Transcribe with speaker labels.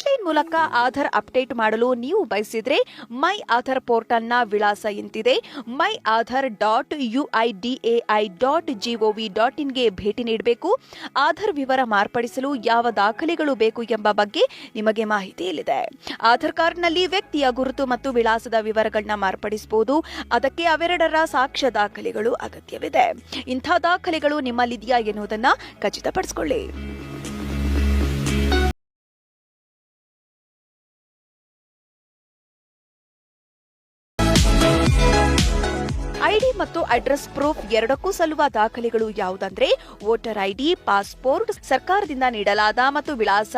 Speaker 1: Online ಮೂಲಕ Aadhaar update ಮಾಡಲು ನೀವು ಬಯಸಿದ್ರೆ ಮೈ ಆಧಾರ್ ಪೋರ್ಟಲ್ನ ವಿಳಾಸ ಇಂತಿದೆ. My Aadhaar dot UIDAI dot gov dot ಇನ್ಗೆ ಭೇಟಿ ನೀಡಬೇಕು. ಆಧಾರ್ ವಿವರ ಮಾರ್ಪಡಿಸಲು ಯಾವ ದಾಖಲೆಗಳು ಬೇಕು ಎಂಬ ಬಗ್ಗೆ ನಿಮಗೆ ಮಾಹಿತಿ ಇಲ್ಲಿದೆ. ಆಧಾರ್ ಕಾರ್ಡ್ನಲ್ಲಿ ವ್ಯಕ್ತಿಯ ಗುರುತು ಮತ್ತು ವಿಳಾಸದ ವಿವರಗಳನ್ನ ಮಾರ್ಪಡಿಸಬಹುದು. ಅದಕ್ಕೆ ಅವೆರಡರ ಸಾಕ್ಷ್ಯ ದಾಖಲೆಗಳು ಅಗತ್ಯವಿದೆ. ಇಂಥ ದಾಖಲೆಗಳು ನಿಮ್ಮಲ್ಲಿದೆಯಾ ಎನ್ನುವುದನ್ನು ಖಚಿತಪಡಿಸಿಕೊಳ್ಳಿ. ಐಡಿ ಮತ್ತು ಅಡ್ರೆಸ್ ಪ್ರೂಫ್ ಎರಡಕ್ಕೂ ಸಲ್ಲುವ ದಾಖಲೆಗಳು ಯಾವುದಂದ್ರೆ ವೋಟರ್ ಐಡಿ, ಪಾಸ್ಪೋರ್ಟ್, ಸರ್ಕಾರದಿಂದ ನೀಡಲಾದ ಮತ್ತು ವಿಳಾಸ